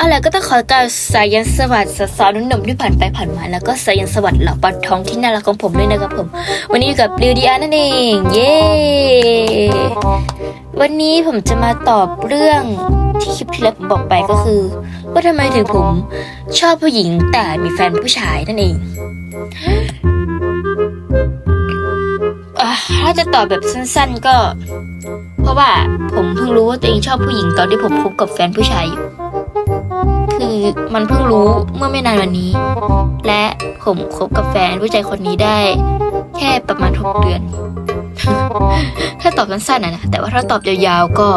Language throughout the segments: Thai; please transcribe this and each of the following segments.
อะไรก็ต้องขอกล่าวสายันสวัสดิ์สาวๆหนุ่มๆที่ผ่านไปผ่านมา แล้วก็สายันสวัสดิ์เหล่าปัดทองที่น่ารักของผมด้วยนะครับผม วันนี้อยู่กับลิวดีอานั่นเอง เย้วันนี้ผมจะมาตอบเรื่องที่คลิปที่แล้วผมบอกไปก็คือ ว่าทำไมถึงผมชอบผู้หญิงแต่มีแฟนผู้ชายนั่นเองถ้าจะตอบแบบสั้น ๆก็ เพราะว่าผมเพิ่งรู้ว่าตัวเองชอบผู้หญิงตอนที่ผมคบกับแฟนผู้ชายอยู่ คือมันเพิ่งรู้เมื่อไม่นานวันนี้ และผมคบกับแฟนผู้ชายคนนี้ได้ แค่ประมาณหกเดือน ถ้าตอบสั้นๆนะนะแต่ว่าถ้าตอบยาวๆก็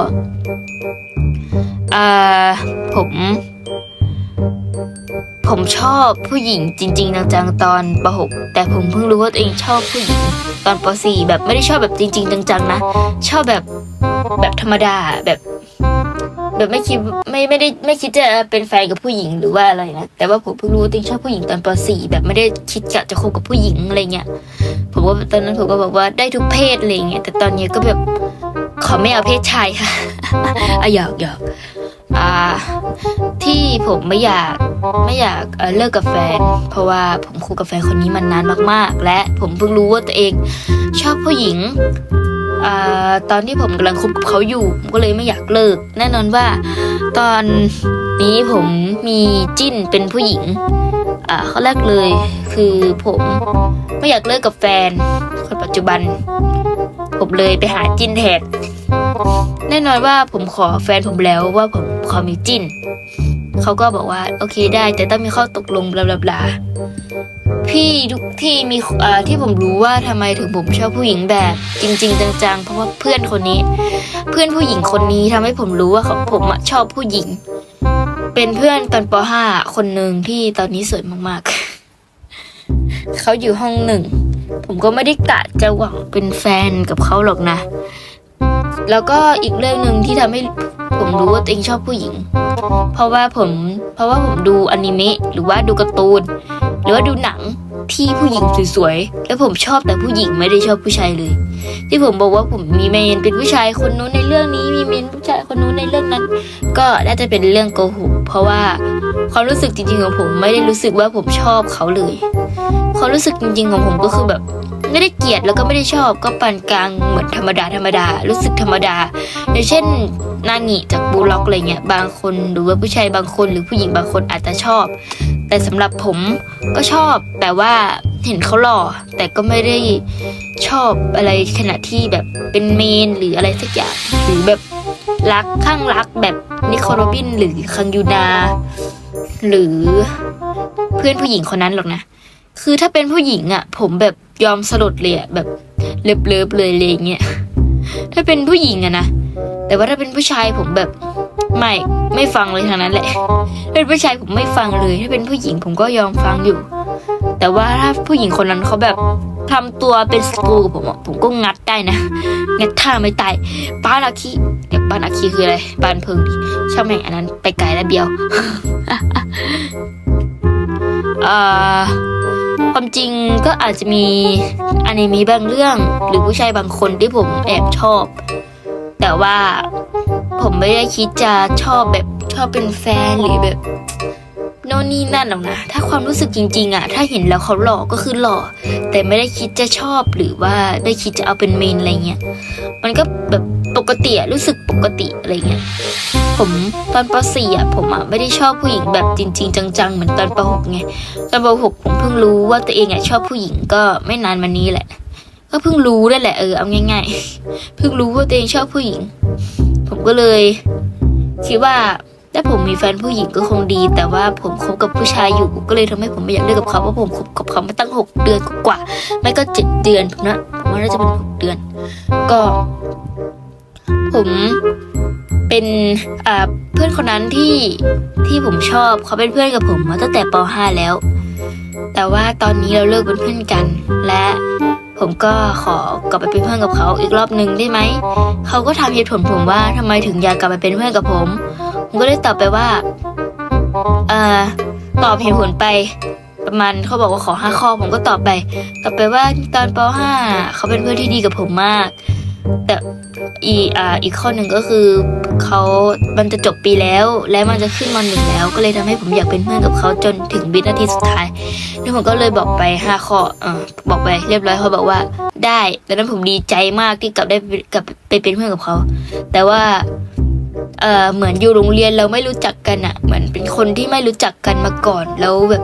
อ่าผม ผมชอบผู้หญิงจริง ๆ จังๆตอนป .6 แต่ผมเพิ่งรู้ว่าตัวเองชอบผู้หญิงตอนป .4 แบบไม่ได้ชอบแบบจริง ๆ จังๆนะ ชอบแบบแบบธรรมดาแบบ แบบไม่คิดไม่ไม่ได้ไม่คิดจะเป็นแฟนกับผู้หญิงหรือว่าอะไรนะแต่ว่าผมเพิ่งรู้ว่าตัวเองชอบผู้หญิงตอนป .4 แบบไม่ได้คิดกะจะคบกับผู้หญิงอะไรเงี้ยผมว่าตอนนั้นผมก็บอกว่าได้ทุกเพศอะไรเงี้ยแต่ตอนนี้ก็แบบขอไม่เอาเพศชายค่ะอะหยอกหยอกอ่าที่ผมไม่อยากไม่อยากเอ่อเลิกกับแฟน เพราะว่าผมคบกับแฟนคนนี้มานานมาก ๆ และผมเพิ่งรู้ว่าตัวเองชอบผู้หญิง ตอนที่ผมกำลังคบกับเขาอยู่ผมก็เลยไม่อยากเลิก แน่นอนว่า ตอนนี้ผมมีจิ้นเป็นผู้หญิงอ่าข้อแรกเลยคือผมไม่อยากเลิกกับแฟน คนปัจจุบัน ผมเลยไปหาจิ้นแทนแน่นอนว่าผมขอแฟนผมแล้วว่าผมขอมีจิ้น เขาก็บอกว่า โอเคได้แต่ต้องมีข้อตกลงบลาบลาบลา พี่ทุกที่มีที่ผมรู้ว่าทำไมถึงผมชอบผู้หญิงแบบจริง ๆ จังๆ เพราะว่าเพื่อนคนนี้ เพื่อนผู้หญิงคนนี้ทำให้ผมรู้ว่าเขาผมชอบผู้หญิง เป็นเพื่อนตอนป .5 คนหนึ่งที่ตอนนี้สวยมากๆ เขาอยู่ห้องหนึ่ง ผมก็ไม่ได้กะจะหวังเป็นแฟนกับเขาหรอกนะ แล้วก็อีกเรื่องหนึ่งที่ทำให้ผมรู้ว่าตัวเองชอบผู้หญิง เพราะว่าผม เพราะว่าผมดูอนิเมะหรือว่าดูการ์ตูน หรือว่าดูหนังที่ผู้หญิงสวยๆ แล้วผมชอบแต่ผู้หญิงไม่ได้ชอบผู้ชายเลย ที่ผมบอกว่าผมมีเมนเป็นผู้ชายคนนู้นในเรื่องนี้ มีเมนผู้ชายคนนู้นในเรื่องนั้น ก็น่าจะเป็นเรื่องโกหกเพราะว่าความรู้สึกจริงๆของผมไม่ได้รู้สึกว่าผมชอบเขาเลย ความรู้สึกจริงๆของผมก็คือแบบไม่ได้เกลียดแล้วก็ไม่ได้ชอบก็ปานกลางเหมือนธรรมดาธรรมดา รู้สึกธรรมดา อย่างเช่นนางิจากบูล็อกอะไรเงี้ยบางคนหรือว่าผู้ชายบางคนหรือผู้หญิงบางคนอาจจะชอบ แต่สำหรับผมก็ชอบแต่ว่าเห็นเขาหล่อ แต่ก็ไม่ได้ชอบอะไรขณะที่แบบเป็นเมนหรืออะไรสักอย่างหรือแบบรักข้างรักแบบนิโคลโรบินหรือคังยูนาหรือเพื่อนผู้หญิงคนนั้นหรอกนะ คือถ้าเป็นผู้หญิงอะ่ะ ผมแบบยอมสลดเลยอะแบบเลิฟเลิฟๆเลยเลยอย่างเงี้ยถ้าเป็นผู้หญิงอะนะแต่ว่าถ้าเป็นผู้ชายผมแบบ ไม่ ไม่ฟังเลยทางนั้นแหละถ้าเป็นผู้ชายผมไม่ฟังเลย ถ้าเป็นผู้หญิงผมก็ยอมฟังอยู่ แต่ว่าถ้าผู้หญิงคนนั้นเขาแบบทำตัวเป็นศัตรูกับผมอะผมก็งัดได้นะ งัดท่าไม่ตายปานาคีเดี๋ยวปานาคีคืออะไรปานเพิงดิช่างแม่งอันนั้นไปไกลแล้วเบียวเอ่อความจริงก็อาจจะมีอนิเมะบางเรื่อง หรือผู้ชายบางคนที่ผมแอบชอบ แต่ว่า ไม่ได้คิดจะชอบแบบชอบเป็นแฟนหรือแบบโน่นนี่นั่นหรอกนะ ถ้าความรู้สึกจริงๆอะถ้าเห็นแล้วเขาหล่อก็คือหล่อ แต่ไม่ได้คิดจะชอบหรือว่าได้คิดจะเอาเป็นเมนอะไรเงี้ย มันก็แบบปกติอะรู้สึกปกติอะไรเงี้ย ผมตอนป .4 อะผมอะไม่ได้ชอบผู้หญิงแบบจริง ๆ จังๆ เหมือนตอนป .6 ไง ตอนป .6 ผมเพิ่งรู้ว่าตัวเองอะชอบผู้หญิงก็ไม่นานมานี้แหละ ก็เพิ่งรู้นั่นแหละเออเอาง่าย ๆ เพิ่งรู้ว่าตัวเองชอบผู้หญิง ผมก็เลยคิดว่าถ้าผมมีแฟนผู้หญิงก็คงดี แต่ว่าผมคบกับผู้ชายอยู่ก็เลยทำให้ผมไม่อยากเลิกกับเขาเพราะผมคบกับเขามาตั้งหกเดือนกว่าไม่ก็เจ็ดเดือนผมนะผมว่าน่าจะเป็นหกเดือน ก็ ผมเป็นเพื่อนคนนั้นที่ที่ผมชอบเขาเป็นเพื่อนกับผมมาตั้งแต่ป .5 แล้ว แต่ว่าตอนนี้เราเลิกเป็นเพื่อนกันและ ผมก็ขอกลับไปเป็นเพื่อนกับเขาอีกรอบหนึ่งได้ไหม เขาก็ถามเหตุผลผมว่าทำไมถึงอยากกลับไปเป็นเพื่อนกับผม ผมก็เลยตอบไปว่า เอ่อ ตอบเหตุผลไป ประมาณเขาบอกว่าขอห้าข้อผมก็ตอบไป ตอบไปว่าตอนป .5 เขาเป็นเพื่อนที่ดีกับผมมาก แต่ อีอ่าอีกข้อหนึ่งก็คือเขามันจะจบปีแล้ว และมันจะขึ้นมหนึ่งแล้ว ก็เลยทำให้ผมอยากเป็นเพื่อนกับเขาจนถึงวินาทีสุดท้ายแล้วผมก็เลยบอกไปห้าข้อเออบอกไปเรียบร้อยเขาบอกว่าได้ดังนั้นผมดีใจมากที่กลับได้กลับไปเป็นเพื่อนกับเขา แต่ว่าเออเหมือนอยู่โรงเรียนเราไม่รู้จักกันอะเหมือนเป็นคนที่ไม่รู้จักกันมาก่อนแล้วแบบ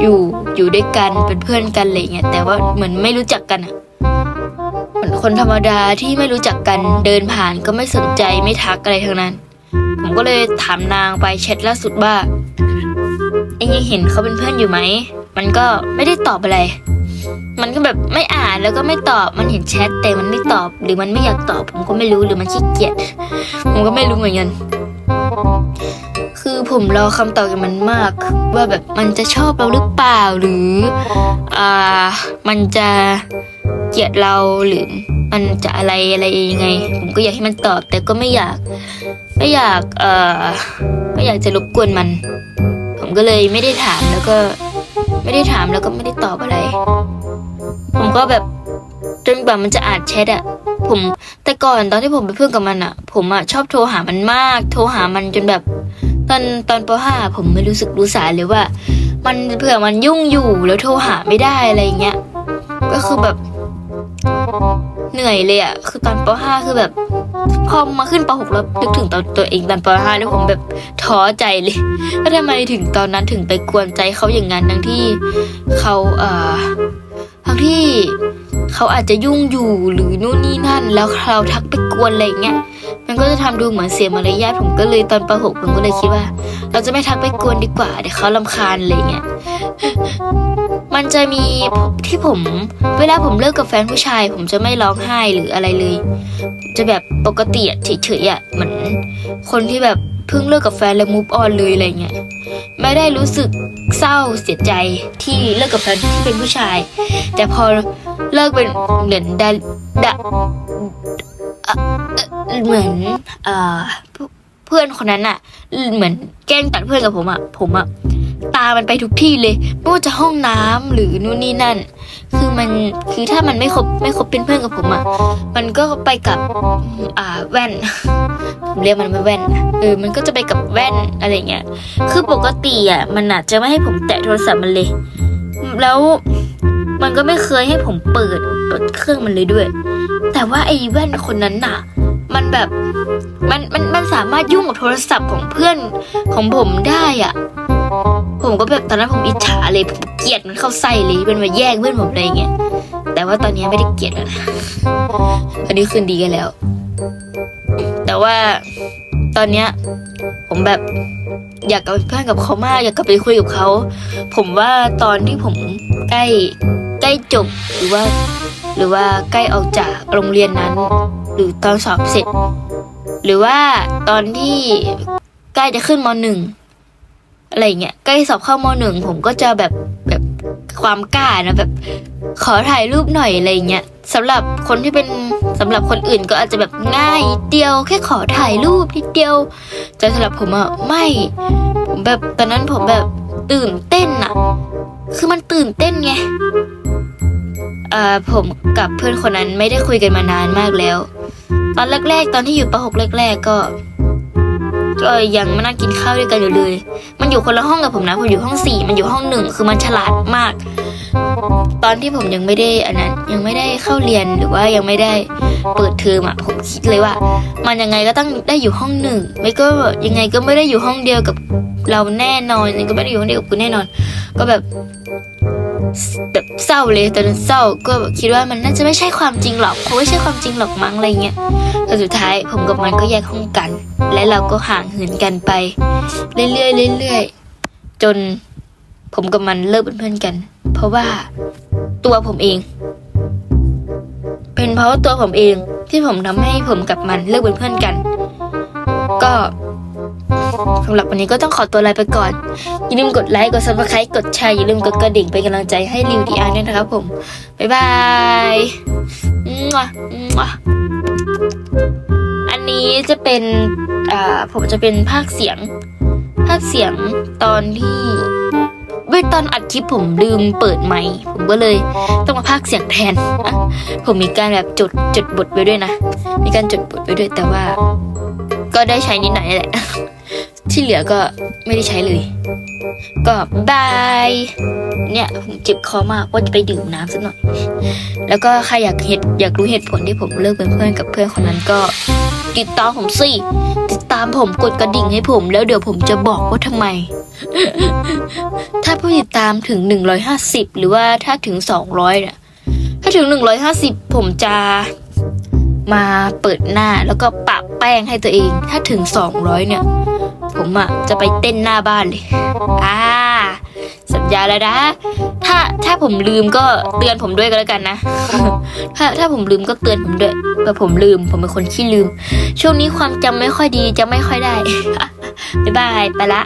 อยู่อยู่ด้วยกันเป็นเพื่อนกันอะไรเงี้ยแต่ว่าเหมือนไม่รู้จักกันอะ เหมือนคนธรรมดาที่ไม่รู้จักกันเดินผ่านก็ไม่สนใจไม่ทักอะไรทั้งนั้น ผมก็เลยถามนางไปแชทล่าสุดว่าเองยังเห็นเขาเป็นเพื่อนอยู่ไหม มันก็ไม่ได้ตอบอะไร มันก็แบบไม่อ่านแล้วก็ไม่ตอบ มันเห็นแชทแต่มันไม่ตอบ หรือมันไม่อยากตอบ ผมก็ไม่รู้หรือมันขี้เกียจ ผมก็ไม่รู้เหมือนกัน คือผมรอคำตอบกับมันมาก ว่าแบบมันจะชอบเราหรือเปล่าหรือ อ่า มันจะ เกลียดเราหรือมันจะอะไรอะไรยังไง ผมก็อยากให้มันตอบ แต่ก็ไม่อยาก ไม่อยากเอ่อไม่อยากจะรบกวนมัน ผมก็เลยไม่ได้ถามแล้วก็ ไม่ได้ถามแล้วก็ไม่ได้ตอบอะไร ผมก็แบบจนกว่ามันจะอ่านแชทอะผมแต่ก่อนตอนที่ผมเป็นเพื่อนกับมันอะผมอะชอบโทรหามันมาก โทรหามันจนแบบ ตอนตอนป .5 ผมไม่รู้สึกรู้สายเลยว่า มันเผื่อมันยุ่งอยู่แล้วโทรหาไม่ได้อะไรเงี้ยก็คือแบบ เหนื่อยเลยอะคือตอนป .5 คือแบบพอมาขึ้นป .6 แล้วนึกถึงตอนตัวเองตอนป .5 แล้วผมแบบท้อใจเลยว่าทำไมถึงตอนนั้นถึงไปกวนใจเขาอย่างนั้นทั้งที่เขาเอ่อทั้งที่เขาอาจจะยุ่งอยู่หรือนู่นนี่นั่น แล้วเราทักไปกวนอะไรอย่างเงี้ยมันก็จะทำดูเหมือนเสียมารยาทผมก็เลยตอนประหกผมก็เลยคิดว่า เราจะไม่ทักไปกวนดีกว่าเดี๋ยวเขาลำคาญอะไรเงี้ย มันจะมีที่ผม เวลาผมเลิกกับแฟนผู้ชาย ผมจะไม่ร้องไห้หรืออะไรเลย จะแบบปกติอะเฉยๆอะเหมือนคนที่แบบเพิ่งเลิกกับแฟนแล้วมูฟออนเลยอะไรเงี้ยไม่ได้รู้สึกเศร้าเสียใจที่เลิกกับแฟนที่เป็นผู้ชาย แต่พอเลิกเป็นเหมือนดาดาเหมือนเอ่อเพื่อนคนนั้นอะเหมือนแกล้งตัดเพื่อนกับผมอะผมอะ ตามันไปทุกที่เลยไม่ว่าจะห้องน้ำหรือนู่นนี่นั่น คือมันคือถ้ามันไม่คบไม่คบเป็นเพื่อนกับผมอะมันก็ไปกับอ่าแว่นผมเรียกมันว่าแว่นเออมันก็จะไปกับแว่นอะไรเงี้ยคือปกติอะมันอาจจะไม่ให้ผมแตะโทรศัพท์มันเลย แล้วมันก็ไม่เคยให้ผมเปิดเปิดเครื่องมันเลยด้วย แต่ว่าไอ้แว่นคนนั้นน่ะ มันแบบมันมันมันสามารถยุ่งกับโทรศัพท์ของเพื่อนของผมได้อะ ผมก็แบบตอนนั้นผมอิจฉาเลยผมเกลียดมันเข้าใส่เลยมันมาแย่งเพื่อนผมอะไรเงี้ยแต่ว่าตอนนี้ไม่ได้เกลียดแล้วนะอันนี้คืนดีกันแล้ว แต่ว่าตอนเนี้ยผมแบบอยากกลับไปเป็นเพื่อนกับเขามากอยากกลับไปคุยกับเขา ผมว่าตอนที่ผมใกล้ใกล้จบหรือว่า หรือว่าใกล้ออกจากโรงเรียนนั้น หรือตอนสอบเสร็จ หรือว่าตอนที่ใกล้จะขึ้นมหนึ่ง อะไรเงี้ยใกล้สอบเข้ามหนึ่งผมก็จะแบบแบบความกล้านะแบบขอถ่ายรูปหน่อยอะไรเงี้ยสำหรับคนที่เป็นสำหรับคนอื่นก็อาจจะแบบง่ายเดียว แค่ขอถ่ายรูปนิดเดียวแต่สำหรับผมอะไม่ผมแบบตอนนั้นผมแบบตื่นเต้นอะคือมันตื่นเต้นไงอ่อผมกับเพื่อนคนนั้นไม่ได้คุยกันมานานมากแล้ว ตอนแรกๆ ตอนที่อยู่ประหกแรก ๆ ก็ ก็ยังไมานั่งกินข้าวด้วยกันอยู่เลย มันอยู่คนละห้องกับผมนะ ผมอยู่ห้องสี่มันอยู่ห้องหนึ่งคือมันฉลาดมาก ตอนที่ผมยังไม่ได้อันนั้นยังไม่ได้เข้าเรียนหรือว่ายังไม่ได้เปิดเทอมอะผมคิดเลยว่า มันยังไงก็ต้องได้อยู่ห้องหนึ่งไม่ก็ยังไงก็ไม่ได้อยู่ห้องเดียวกับเราแน่นอนยังไงก็ไม่ได้อยู่ห้องเดียวกับคุณแน่นอน ก็แบบ แบบเศร้าเลยตอนนั้นเศร้าก็แบบคิดว่ามันน่าจะไม่ใช่ความจริงหรอกคงไม่ใช่ความจริงหรอกมั้งอะไรเงี้ยแต่สุดท้ายผมกับมันก็แยกห้องกัน และเราก็ห่างเหินกันไป เรื่อยๆเรื่อยๆจนผมกับมันเลิกเป็นเพื่อนกัน เพราะว่าตัวผมเอง เป็นเพราะว่าตัวผมเองที่ผมทำให้ผมกับมันเลิกเป็นเพื่อนกัน ก็ สำหรับวันนี้ก็ต้องขอตัวลาไปก่อน อย่าลืมกดไลค์ กดซับสไครต์กดแชร์ อย่าลืมกดกระดิ่งเป็นกำลังใจให้ริวดีอาร์ด้วยนะครับผม บ๊ายบายอันนี้จะเป็น อ่า ผมจะเป็นภาคเสียง ภาคเสียงตอนที่เว้ยตอนอัดคลิปผมลืมเปิดไมค์ผมก็เลยต้องมาพากเสียงแทนอะผมมีการแบบจดจดบทไว้ด้วยนะ มีการจดบทไว้ด้วยแต่ว่า ก็ได้ใช้นิดหน่อยนี่แหละ ที่เหลือก็ไม่ได้ใช้เลย ก็บาย เนี่ยผมเจ็บคอมากว่าจะไปดื่มน้ำสักหน่อย แล้วก็ใครอยากเหตุอยากรู้เหตุผลที่ผมเลิกเป็นเพื่อนกับเพื่อนคนนั้นก็ ติดตามผมสิติดตามผมกดกระดิ่งให้ผม แล้วเดี๋ยวผมจะบอกว่าทำไม ถ้าผู้ติดตามถึง 150 หรือว่าถ้าถึง 200เนี่ยถ้าถึง 150 ผมจะมาเปิดหน้าแล้วก็ปะแป้งให้ตัวเอง ถ้าถึง 200 เนี่ย ผมอะจะไปเต้นหน้าบ้านเลย อ่า สัญญาแล้วนะ ถ้าถ้าผมลืมก็เตือนผมด้วยก็แล้วกันนะ ถ้าถ้าผมลืมก็เตือนผมด้วยแต่ผมลืม ผมเป็นคนขี้ลืม ช่วงนี้ความจำไม่ค่อยดีจะไม่ค่อยได้ บ๊ายบาย ไปละ